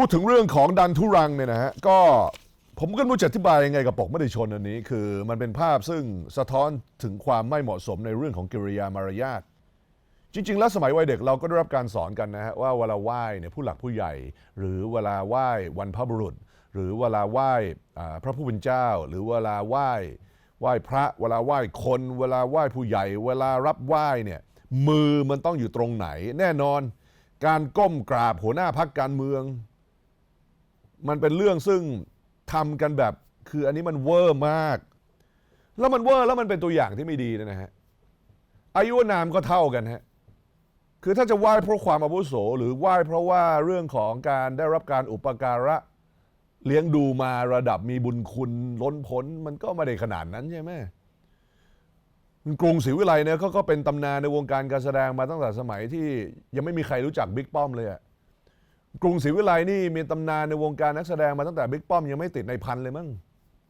พูดถึงเรื่องของดันทุรังเนี่ยนะฮะก็ผมก็ไม่รู้จะอธิบายยังไงกับปกไม่ได้ชนอันนี้ คือมันเป็นภาพซึ่งสะท้อนถึงความไม่เหมาะสมในเรื่องของกิริยามารยาทจริง ๆ แล้วสมัยวัยเด็กเราก็ได้รับการสอนกันนะฮะว่าเวลาไหว้เนี่ยผู้หลักผู้ใหญ่ หรือเวลาไหว้วันพระบุรุษ หรือเวลาไหว้พระผู้เป็นเจ้า หรือเวลาไหว้ไหว้พระ เวลาไหว้คน เวลาไหว้ผู้ใหญ่ เวลารับไหว้เนี่ยมือมันต้องอยู่ตรงไหน แน่นอน การก้มกราบหัวหน้าพักการเมือง มันเป็นเรื่องซึ่งทำกันแบบ คืออันนี้มันเวอร์มาก แล้วมันเวอร์แล้วมันเป็นตัวอย่างที่ไม่ดีนะฮะอายุนามก็เท่ากันฮะคือถ้าจะไหว้เพราะความอาวุโส หรือไหว้เพราะว่าเรื่องของการได้รับการอุปการะเลี้ยงดูมาระดับมีบุญคุณล้นพ้นมันก็ไม่ได้ขนาดนั้นใช่ไหมกรุงศรีวิไลเนี่ยเขาก็เป็นตำนานในวงการการแสดงมาตั้งแต่สมัยที่ยังไม่มีใครรู้จักบิ๊กป้อมเลยอะ กรุงศรีวิไลนี่มีตำนานในวงการนักแสดงมาตั้งแต่บิ๊กป้อมยังไม่ติดในพันเลยมั้ง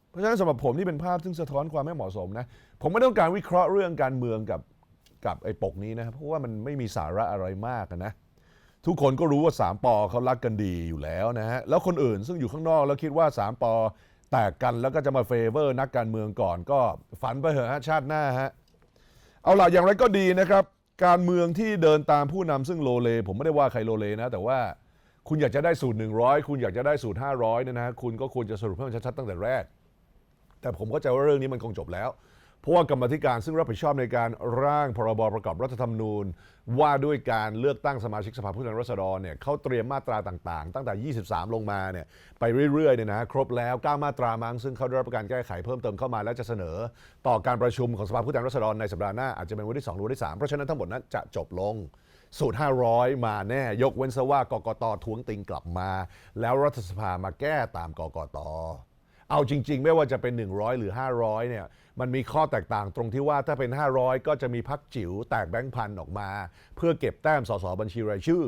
เพราะฉะนั้นสำหรับผมนี่เป็นภาพซึ่งสะท้อนความไม่เหมาะสมนะ ผมไม่ต้องการวิเคราะห์เรื่องการเมืองกับกับไอ้ปกนี้นะเพราะว่ามันไม่มีสาระอะไรมากนะ ทุกคนก็รู้ว่าสามปอเขารักกันดีอยู่แล้วนะฮะแล้วคนอื่นซึ่งอยู่ข้างนอกแล้วคิดว่าสามปอแตกกันแล้วก็จะมาเฟเวอร์นักการเมืองก่อนก็ฝันไปเถอะฮะชาติหน้าฮะเอาล่ะอย่างไรก็ดีนะครับ การเมืองที่เดินตามผู้นำซึ่งโลเล ผมไม่ได้ว่าใครโลเลนะ แต่ว่า คุณอยากจะได้สูตร 100 คุณอยากจะได้สูตร 500เนี่ยนะฮะคุณก็ควรจะสรุปให้มันชัดๆตั้งแต่แรก แต่ผมก็ใจว่าเรื่องนี้มันคงจบแล้ว เพราะว่ากรรมธิการซึ่งรับผิดชอบในการร่างพรบประกอบรัฐธรรมนูญ ว่าด้วยการเลือกตั้งสมาชิกสภาผู้แทนราษฎรเนี่ยเขาเตรียมมาตราต่างๆ ตั้งแต่ 23 ลงมาเนี่ยไปเรื่อยๆเนี่ยนะครบแล้ว 9 มาตรามั้งซึ่งเขาได้รับการแก้ไขเพิ่มเติมเข้ามาและจะเสนอ ต่อการประชุมของสภาผู้แทนราษฎรในสัปดาห์หน้าอาจจะเป็นวันที่2หรือวันที่3เพราะฉะนั้นทั้งหมดนั้นจะจบลง สูตร 500 มาแน่ ยกเว้นซะว่ากกตทวงติงกลับมา แล้วรัฐสภามาแก้ตามกกตเอาจริง ๆ ไม่ว่าจะเป็น 100 หรือ 500 เนี่ย มันมีข้อแตกต่างตรงที่ว่าถ้าเป็น 500 ก็จะมีพักจิ๋วแตกแบงค์พันออกมา เพื่อเก็บแต้มสสบัญชีรายชื่อ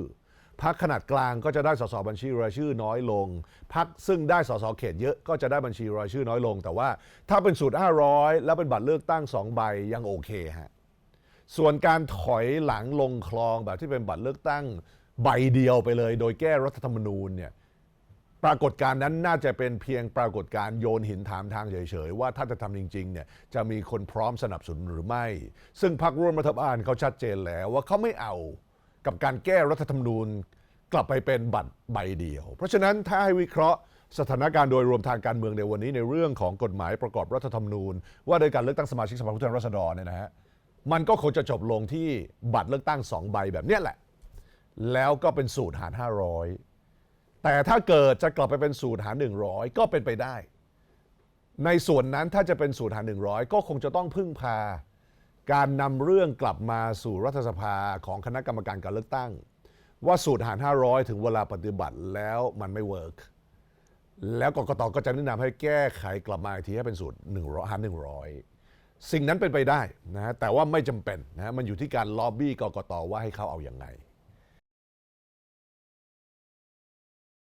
พักขนาดกลางก็จะได้สสบัญชีรายชื่อน้อยลง พักซึ่งได้สสเขตเยอะก็จะได้บัญชีรายชื่อน้อยลง แต่ว่าถ้าเป็นสูตร 500 แล้วเป็นบัตรเลือกตั้ง 2 ใบยังโอเคฮะ ส่วนการถอยหลังลงคลองแบบที่เป็นบัตรเลือกตั้งใบเดียวไปเลย โดยแก้รัฐธรรมนูญเนี่ยปรากฏการณ์นั้นน่าจะเป็นเพียงปรากฏการณ์โยนหินถามทางเฉยๆ ว่าถ้าจะทำจริงๆเนี่ยจะมีคนพร้อมสนับสนุนหรือไม่ ซึ่งพรรคร่วมรัฐบาลเขาชัดเจนแล้วว่าเขาไม่เอากับการแก้รัฐธรรมนูญกลับไปเป็นบัตรใบเดียว เพราะฉะนั้นถ้าให้วิเคราะห์สถานการณ์โดยรวมทางการเมืองในวันนี้ในเรื่องของกฎหมายประกอบรัฐธรรมนูญ ว่าโดยการเลือกตั้งสมาชิกสภาผู้แทนราษฎรเนี่ยนะฮะ มันก็คงจะจบลงที่บัตรเลือกตั้งสองใบแบบเนี้ยแหละ แล้วก็เป็นสูตรหาร 500 แต่ถ้าเกิดจะกลับไปเป็นสูตรหาร 100 ก็เป็นไปได้ ในส่วนนั้นถ้าจะเป็นสูตรหาร 100 ก็คงจะต้องพึ่งพา การนำเรื่องกลับมาสู่รัฐสภาของคณะกรรมการการเลือกตั้ง ว่าสูตรหาร 500 ถึงเวลาปฏิบัติแล้วมันไม่เวิร์กแล้วกกตก็จะแนะนำให้แก้ไขกลับมาอีกทีให้เป็นสูตร100หาร100 สิ่งนั้นเป็นไปได้นะฮะแต่ว่าไม่จำเป็นนะฮะมันอยู่ที่การล็อบบี้กกตว่าให้เขาเอาอย่างไง